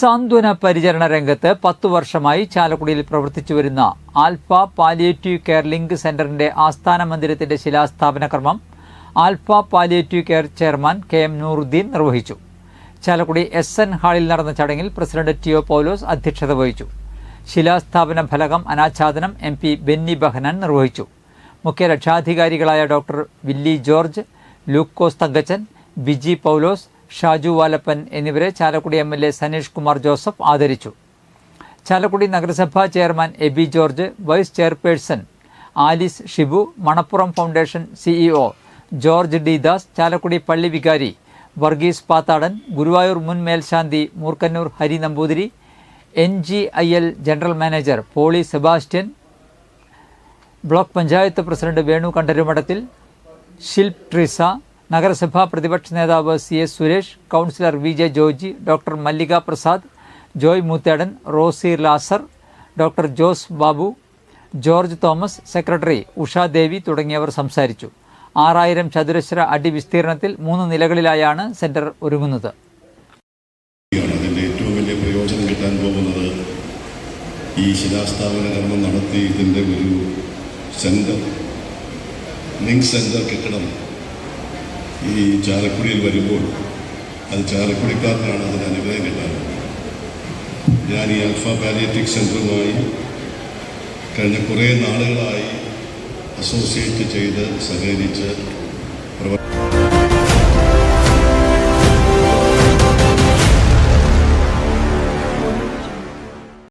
സാന്ത്വന പരിചരണ രംഗത്ത് പത്തു വർഷമായി ചാലക്കുടിയിൽ പ്രവർത്തിച്ചു വരുന്ന ആൽഫ പാലിയേറ്റീവ് കെയർ ലിങ്ക് സെന്ററിന്റെ ആസ്ഥാന മന്ദിരത്തിന്റെ ശിലാസ്ഥാപന കർമ്മം alpha palliative care chairman K M Nooruddin നിർവഹിച്ചു. ചാലക്കുടി എസ് എൻ ഹാളിൽ നടന്ന ചടങ്ങിൽ പ്രസിഡന്റ് ടി ഒ പൗലോസ് അധ്യക്ഷത വഹിച്ചു. ശിലാസ്ഥാപന ഫലകം അനാച്ഛാദനം എം പി ബെന്നി ബഹനാൻ നിർവഹിച്ചു. മുഖ്യ രക്ഷാധികാരികളായ doctor Willy George Lukose Thankachan Biji Paulose Shaju Valappan എന്നിവരെ Chalakudy M L A Saneesh Kumar Joseph ആദരിച്ചു. ചാലക്കുടി നഗരസഭാ chairman A B George vice chairperson Alice Shibu Manappuram foundation CEO George D Das Chalakudy പള്ളി വികാരി വർഗീസ് പാത്താടൻ ഗുരുവായൂർ മുൻ മേൽശാന്തി Moorkannur Hari Namboothiri N G I L general manager Polly Sebastian block panchayat president Venu Kandarumadathil Shilp Treesa നഗരസഭാ പ്രതിപക്ഷ നേതാവ് C S Suresh councillor V J Joji doctor Mallika Prasad Joy Moothedan Rosy Lazar doctor Jose Babu George Thomas secretary Ushadevi തുടങ്ങിയവർ സംസാരിച്ചു. ആറായിരം ചതുരശ്ര അടി വിസ്തീർണത്തിൽ മൂന്ന് നിലകളിലായാണ് centre ഒരുങ്ങുന്നത്. ഏറ്റവും വലിയ പ്രയോജനം കിട്ടാൻ ഈ ശിലാസ്ഥാപന കർമ്മം നടത്തി ഇതിന്റെ ഒരു സെന്റർ ലിങ്ക് സെന്റർ കെട്ടിടം ഈ ചാലക്കുടിയിൽ വരുമ്പോൾ അത് ചാലക്കുടിക്കാർക്കാണ് അതിന് അനുഗ്രഹം കിട്ടാറ് ഞാൻ ഈ അൽഫ പാലിയറ്റിക് സെന്ററുമായി കഴിഞ്ഞ കുറേ നാളുകളായി അസോസിയേറ്റ് ചെയ്ത് സഹകരിച്ച് പ്രവർത്തി